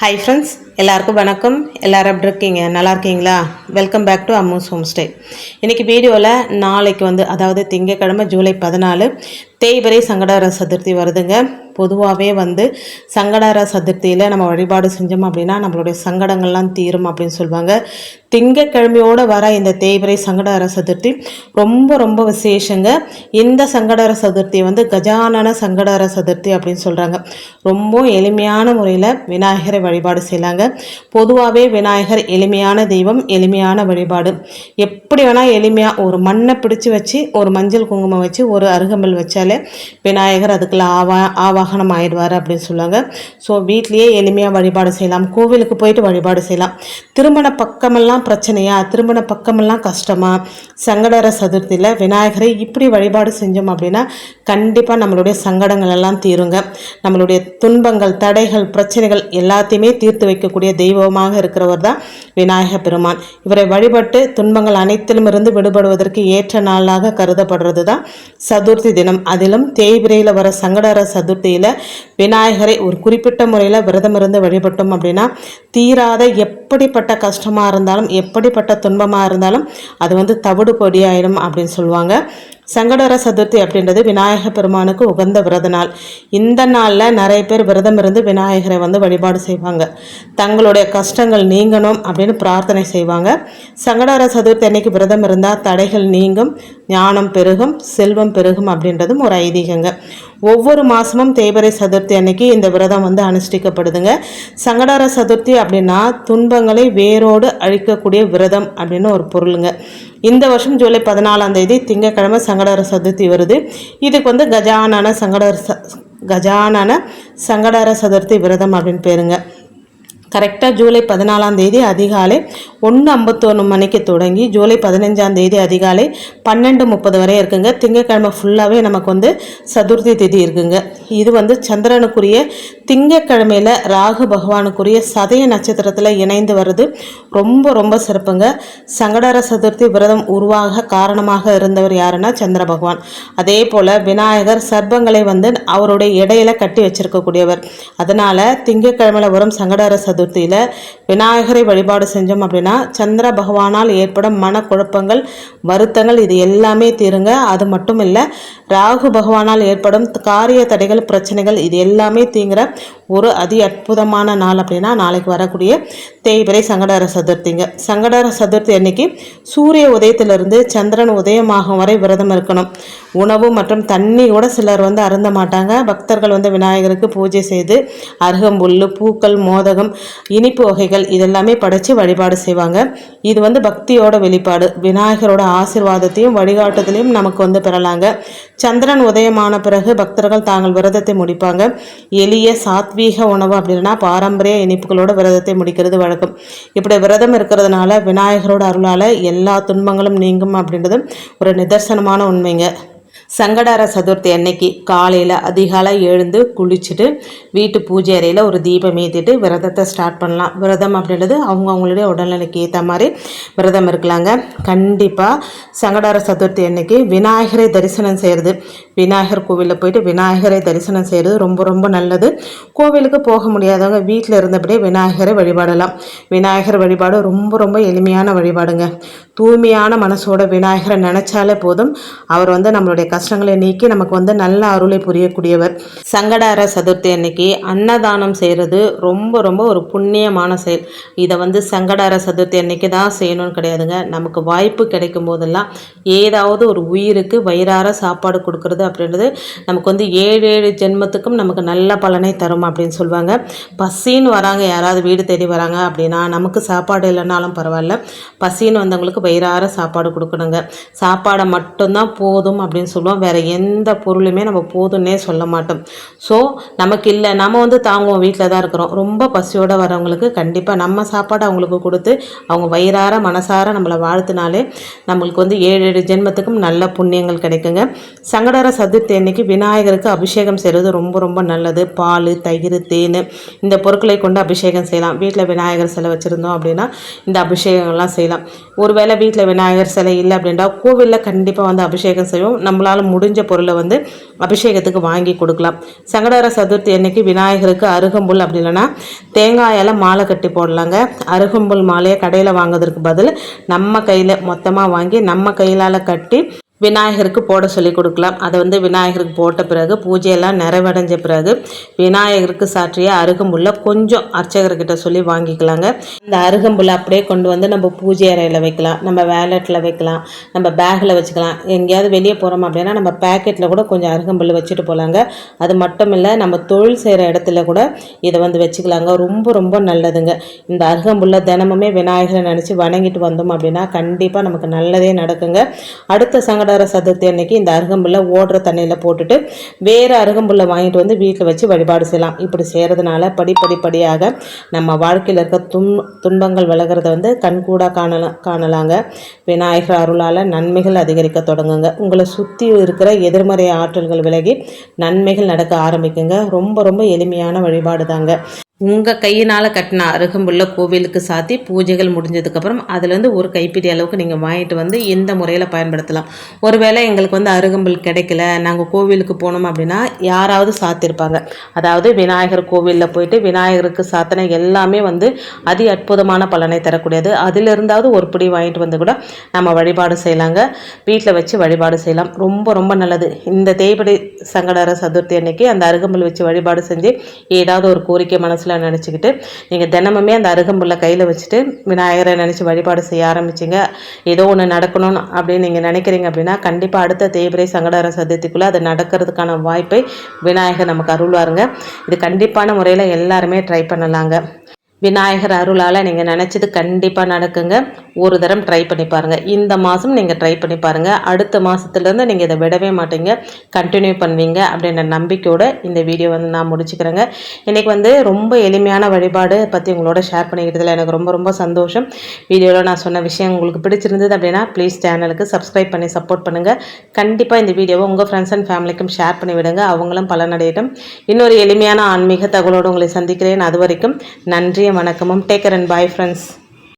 Hi friends எல்லாருக்கும் வணக்கம். எல்லாரும் எப்படி இருக்கீங்க? நல்லா இருக்கீங்களா? Welcome back to Ammu's home stay இன்றைக்கி வீடியோவில் நாளைக்கு வந்து அதாவது திங்கக்கிழமை ஜூலை பதினாலு தேய்பிரை சங்கடார சதுர்த்தி வருதுங்க. பொதுவாகவே வந்து சங்கடார சதுர்த்தியில் நம்ம வழிபாடு செஞ்சோம் அப்படின்னா நம்மளுடைய சங்கடங்கள்லாம் தீரும் அப்படின்னு சொல்லுவாங்க. திங்கக்கிழமையோடு வர இந்த தேய்பிரை சங்கடார சதுர்த்தி ரொம்ப ரொம்ப விசேஷங்க. இந்த சங்கடார சதுர்த்தி வந்து கஜானன சங்கடார சதுர்த்தி அப்படின்னு சொல்கிறாங்க ரொம்ப எளிமையான முறையில் விநாயகரை வழிபாடு செய்யலாங்க. பொதுவாகவே விநாயகர் எளிமையான தெய்வம் எளிமையான வழிபாடு. எப்படி வேணால் எளிமையாக ஒரு மண்ணை பிடிச்சு வச்சு ஒரு மஞ்சள் குங்குமம் வச்சு ஒரு அருகம்பல் வச்சாலே விநாயகர் அதுக்குள்ள ஆவா ஆவாகனம் ஆயிடுவார் அப்படின்னு சொல்லுவாங்க. ஸோ வீட்லேயே எளிமையாக வழிபாடு செய்யலாம். கோவிலுக்கு போயிட்டு வழிபாடு செய்யலாம். திருமண பக்கமெல்லாம் பிரச்சனையா? திருமண பக்கமெல்லாம் கஷ்டமா? சங்கடர சதுர்த்தியில் விநாயகரை இப்படி வழிபாடு செஞ்சோம் அப்படின்னா கண்டிப்பாக நம்மளுடைய சங்கடங்கள் எல்லாம் தீருங்க. நம்மளுடைய துன்பங்கள் தடைகள் பிரச்சனைகள் எல்லாத்தையுமே தீர்த்து வைக்கக்கூடிய தெய்வமாக இருக்கிறவர் தான் விநாயக பெருமான். இவரை வழிபட்டு துன்பங்கள் அனைத்திலும் இருந்து விடுபடுவதற்கு ஏற்ற நாளாக கருதப்படுறது தான் சதுர்த்தி தினம். அதிலும் தேய்பிரையில் வர சங்கடர முறையில் விநாயகரை ஒரு குறிப்பிட்ட முறையில் விரதம் இருந்து வழிபட்டோம் அப்படின்னா தீராத எப்படிப்பட்ட கஷ்டமாக இருந்தாலும் எப்படிப்பட்ட துன்பமாக இருந்தாலும் அது வந்து தவிடு பொடியாயிடும் அப்படின்னு சொல்லுவாங்க. சங்கடர சதுர்த்தி அப்படின்றது விநாயக பெருமானுக்கு உகந்த விரத நாள். இந்த நாளில் நிறைய பேர் விரதம் இருந்து விநாயகரை வந்து வழிபாடு செய்வாங்க. தங்களுடைய கஷ்டங்கள் நீங்கணும் அப்படின்னு பிரார்த்தனை செய்வாங்க. சங்கடர சதுர்த்தி அன்னைக்கு விரதம் இருந்தால் தடைகள் நீங்கும். ஞானம் பெருகும் செல்வம் பெருகும் அப்படின்றதும் ஒரு ஐதீகங்க. ஒவ்வொரு மாதமும் தேய்பிரை சதுர்த்தி அன்னைக்கு இந்த விரதம் வந்து அனுஷ்டிக்கப்படுதுங்க. சங்கடார சதுர்த்தி அப்படின்னா துன்பங்களை வேரோடு அழிக்கக்கூடிய விரதம் அப்படின்னு ஒரு பொருளுங்க. இந்த வருஷம் ஜூலை பதினாலாம் தேதி திங்கக்கிழமை சங்கடார சதுர்த்தி வருது. இதுக்கு வந்து கஜானன சங்கடார ச கஜானன சங்கடார சதுர்த்தி விரதம் அப்படின்னு பேருங்க. கரெக்டாக ஜூலை பதினாலாம் தேதி அதிகாலை ஒன்று ஐம்பத்தொன்று மணிக்கு தொடங்கி ஜூலை பதினஞ்சாம் தேதி அதிகாலை பன்னெண்டு முப்பது வரை இருக்குங்க. திங்கக்கிழமை ஃபுல்லாகவே நமக்கு வந்து சதுர்த்தி திதி இருக்குங்க. இது வந்து சந்திரனுக்குரிய திங்கக்கிழமையில் ராகு பகவானுக்குரிய சதய நட்சத்திரத்தில் இணைந்து வருது ரொம்ப ரொம்ப சிறப்புங்க. சங்கடர சதுர்த்தி விரதம் உருவாக காரணமாக இருந்தவர் யாருன்னா சந்திர பகவான். அதே போல் விநாயகர் சர்ப்பங்களை வந்து அவருடைய இடையில கட்டி வச்சிருக்கக்கூடியவர். அதனால் திங்கக்கிழமையில் வரும் சங்கடர சதுர்த்தியில் விநாயகரை வழிபாடு செஞ்சோம் அப்படின்னா சந்திர பகவானால் ஏற்படும் மனக்குழப்பங்கள் வருத்தங்கள் இது எல்லாமே தீருங்க. அது மட்டும் இல்லை ராகு பகவானால் ஏற்படும் காரிய தடைகள் பிரச்சனைகள் இது எல்லாமே தீங்குற ஒரு அதி அற்புதமான நாள் அப்படின்னா நாளைக்கு வரக்கூடிய தேய்பிரை சங்கடர சதுர்த்திங்க. சங்கடர சதுர்த்தி அன்னைக்கு சூரிய உதயத்திலிருந்து சந்திரன் உதயமாகும் வரை விரதம் இருக்கணும். உணவு மற்றும் தண்ணி கூட சிலர் வந்து அருந்த மாட்டாங்க. பக்தர்கள் வந்து விநாயகருக்கு பூஜை செய்து அருகம்புல் பூக்கள் மோதகம் இனிப்பு வகைகள் இதெல்லாமே படைச்சு வழிபாடு செய்வாங்க. இது வந்து பக்தியோட வெளிப்பாடு. விநாயகரோட ஆசிர்வாதத்தையும் வழிகாட்டுதலையும் நமக்கு வந்து பெறலாங்க. சந்திரன் உதயமான பிறகு பக்தர்கள் தாங்கள் விரதத்தை முடிப்பாங்க. எளிய சாத்வீக உணவு அப்படின்னா பாரம்பரிய இனிப்புகளோட விரதத்தை முடிக்கிறது வழக்கம். இப்படி விரதம் இருக்கிறதுனால விநாயகரோட அருளால் எல்லா துன்பங்களும் நீங்கும் அப்படின்றது ஒரு நிதர்சனமான உண்மைங்க. சங்கடார சதுர்த்தி அன்னைக்கு காலையில் அதிகாலை எழுந்து குளிச்சுட்டு வீட்டு பூஜை அறையில் ஒரு தீபம் ஏற்றிட்டு விரதத்தை ஸ்டார்ட் பண்ணலாம். விரதம் அப்படின்றது அவங்க அவங்களுடைய உடல்நிலைக்கு ஏற்ற மாதிரி விரதம் இருக்கலாங்க. கண்டிப்பாக சங்கடார சதுர்த்தி அன்னைக்கு விநாயகரை தரிசனம் செய்கிறது விநாயகர் கோவிலில் போயிட்டு விநாயகரை தரிசனம் செய்கிறது ரொம்ப ரொம்ப நல்லது. கோவிலுக்கு போக முடியாதவங்க வீட்டில் இருந்தபடியே விநாயகரை வழிபாடலாம். விநாயகர் வழிபாடு ரொம்ப ரொம்ப எளிமையான வழிபாடுங்க. தூய்மையான மனசோட விநாயகரை நினச்சாலே போதும். அவர் வந்து நம்மளுடைய கஷ்டங்களை நீக்கி நமக்கு வந்து நல்ல அருளை புரியக்கூடியவர். சங்கடார சதுர்த்தி அன்னைக்கு அன்னதானம் செய்கிறது ரொம்ப ரொம்ப ஒரு புண்ணியமான செயல். இதை வந்து சங்கடார சதுர்த்தி அன்னைக்கு தான் செய்யணும்னு கிடையாதுங்க. நமக்கு வாய்ப்பு கிடைக்கும் போதெல்லாம் ஏதாவது ஒரு உயிருக்கு வயிறார சாப்பாடு கொடுக்கறது அப்படின்றது நமக்கு வந்து ஏழு ஏழு ஜென்மத்துக்கும் நமக்கு நல்ல பலனை தரும் அப்படின்னு சொல்லுவாங்க பசின்னு வராங்க யாராவது வீடு தேடி வராங்க அப்படின்னா நமக்கு சாப்பாடு இல்லைனாலும் பரவாயில்ல. பசின்னு வந்தவங்களுக்கு வயிறார சாப்பாடு கொடுக்கணுங்க. சாப்பாடை மட்டும்தான் போதும் அப்படின்னு சொல்லுவோம் வேறு எந்த பொருளுமே நம்ம போதும்னே சொல்ல மாட்டோம். ஸோ நமக்கு இல்லை. நம்ம வந்து தாங்குவோம். வீட்டில் தான் இருக்கிறோம். ரொம்ப பசியோடு வரவங்களுக்கு கண்டிப்பாக நம்ம சாப்பாடு அவங்களுக்கு கொடுத்து அவங்க வயிறார மனசார நம்மளை வாழ்த்தினாலே நம்மளுக்கு வந்து ஏழு ஏழு ஜென்மத்துக்கும் நல்ல புண்ணியங்கள் கிடைக்குங்க. சங்கடர சதுர்த்தி அன்னைக்கு விநாயகருக்கு அபிஷேகம் செய்கிறது ரொம்ப ரொம்ப நல்லது. பால் தயிர் தேன் இந்த பொருட்களை கொண்டு அபிஷேகம் செய்யலாம். வீட்டில் விநாயகர் சிலை வச்சுருந்தோம் அப்படின்னா இந்த அபிஷேகங்கள்லாம் செய்யலாம். ஒருவேளை வீட்டில் விநாயகர் சிலை இல்லை அப்படின்னா கோவிலில் கண்டிப்பாக வந்து அபிஷேகம் செய்வோம். நம்மளால் நம்மளால் முடிஞ்ச பொருளை வந்து அபிஷேகத்துக்கு வாங்கி கொடுக்கலாம். சங்கடகர சதுர்த்தி அன்னைக்கு விநாயகருக்கு அருகம்புல் அப்படி இல்லைன்னா தேங்காயால் மாலை கட்டி போடலாங்க. அருகம்புல் மாலையை கடையில் வாங்குறதுக்கு பதில் நம்ம கையில் மொத்தமாக வாங்கி நம்ம கையிலால் கட்டி விநாயகருக்கு போட சொல்லி கொடுக்கலாம். அதை வந்து விநாயகருக்கு போட்ட பிறகு பூஜையெல்லாம் நிறைவடைஞ்ச பிறகு விநாயகருக்கு சாற்றிய அருகம்புல்லை கொஞ்சம் அர்ச்சகர்கிட்ட சொல்லி வாங்கிக்கலாங்க. இந்த அருகம்புல்லை அப்படியே கொண்டு வந்து நம்ம பூஜை அறையில் வைக்கலாம். நம்ம வேலெட்டில் வைக்கலாம். நம்ம பேக்கில் வச்சுக்கலாம். எங்கேயாவது வெளியே போகிறோம் அப்படின்னா நம்ம பேக்கெட்டில் கூட கொஞ்சம் அருகம்புல் வச்சுட்டு போகலாங்க அது மட்டும் இல்லை நம்ம தொழில் செய்கிற இடத்துல கூட இதை வந்து வச்சுக்கலாங்க. ரொம்ப ரொம்ப நல்லதுங்க. இந்த அருகம்புல்லை தினமுமே விநாயகரை நினச்சி வணங்கிட்டு வந்தோம் அப்படின்னா கண்டிப்பாக நமக்கு நல்லதே நடக்குங்க. அடுத்த சங்க சங்கடகர சதுர்த்தி அன்னைக்கு இந்த அருகம்புல்லை ஓடுற தண்ணியில் போட்டுட்டு வேறு அருகம்புல்லை வாங்கிட்டு வந்து வீட்டில் வச்சு வழிபாடு செய்யலாம். இப்படி செய்கிறதுனால படிப்படிப்படியாக நம்ம வாழ்க்கையில் இருக்க துன் துன்பங்கள் விலகிறத வந்து கண்கூடாக காணலாம் காணலாங்க. விநாயகர் அருளால் நன்மைகள் அதிகரிக்க தொடங்குங்க. உங்களை சுற்றி இருக்கிற எதிர்மறை ஆற்றல்கள் விலகி நன்மைகள் நடக்க ஆரம்பிக்குங்க. ரொம்ப ரொம்ப எளிமையான வழிபாடு தாங்க உங்கள் கையினால் கட்டின அருகம்புள்ள கோவிலுக்கு சாத்தி பூஜைகள் முடிஞ்சதுக்கப்புறம் அதுலேருந்து ஒரு கைப்பிடி அளவுக்கு நீங்கள் வாங்கிட்டு வந்து இந்த முறையில் பயன்படுத்தலாம். ஒருவேளை எங்களுக்கு வந்து அருகம்புல் கிடைக்கல நாங்கள் கோவிலுக்கு போனோம் அப்படின்னா யாராவது சாத்திருப்பாங்க. அதாவது விநாயகர் கோவிலில் போயிட்டு விநாயகருக்கு சாத்தின எல்லாமே வந்து அதி அற்புதமான பலனை தரக்கூடியது. அதிலிருந்தாவது ஒரு பிடி வாங்கிட்டு வந்து கூட நம்ம வழிபாடு செய்யலாங்க. வீட்டில் வச்சு வழிபாடு செய்யலாம். ரொம்ப ரொம்ப நல்லது. இந்த தேய்படி சங்கடர சதுர்த்தி அன்னைக்கு அந்த அருகம்புல் வச்சு வழிபாடு செஞ்சு ஏதாவது ஒரு கோரிக்கை மனசில் மனசில் நினச்சிக்கிட்டு நீங்கள் தினமுமே அந்த அருகம்புல்லை கையில் வச்சுட்டு விநாயகரை நினச்சி வழிபாடு செய்ய ஆரம்பிச்சிங்க. ஏதோ ஒன்று நடக்கணும்னு அப்படின்னு நீங்கள் நினைக்கிறீங்க அப்படின்னா கண்டிப்பாக அடுத்த தேய்பிரை சங்கடார சதுர்த்திக்குள்ளே அது நடக்கிறதுக்கான வாய்ப்பை விநாயகர் நமக்கு அருள்வாருங்க. இது கண்டிப்பான முறையில் எல்லாருமே ட்ரை பண்ணலாங்க. விநாயகர் அருளால் நீங்கள் நினச்சது கண்டிப்பாக நடக்குங்க. ஒரு தரம் ட்ரை பண்ணி பாருங்கள் இந்த மாதம் நீங்கள் ட்ரை பண்ணி பாருங்கள் அடுத்த மாதத்துலேருந்து நீங்கள் இதை விடவே மாட்டீங்க. கண்டினியூ பண்ணுவீங்க அப்படின்ற நம்பிக்கையோடு இந்த வீடியோ வந்து நான் முடிச்சுக்கிறேங்க. இன்றைக்கி வந்து ரொம்ப எளிமையான வழிபாடு பற்றி உங்களோட ஷேர் பண்ணிக்கிட்டதில் எனக்கு ரொம்ப ரொம்ப சந்தோஷம். வீடியோவில் நான் சொன்ன விஷயம் உங்களுக்கு பிடிச்சிருந்தது அப்படின்னா ப்ளீஸ் சேனலுக்கு சப்ஸ்கிரைப் பண்ணி சப்போர்ட் பண்ணுங்கள் கண்டிப்பாக இந்த வீடியோவை உங்கள் ஃப்ரெண்ட்ஸ் அண்ட் ஃபேமிலிக்கும் ஷேர் பண்ணி விடுங்க. அவங்களும் பலனடையட்டும் இன்னொரு எளிமையான ஆன்மீக தகவலோடு உங்களை சந்திக்கிறேன். அது வரைக்கும் நன்றியும் வணக்கமும். Taker and bye friends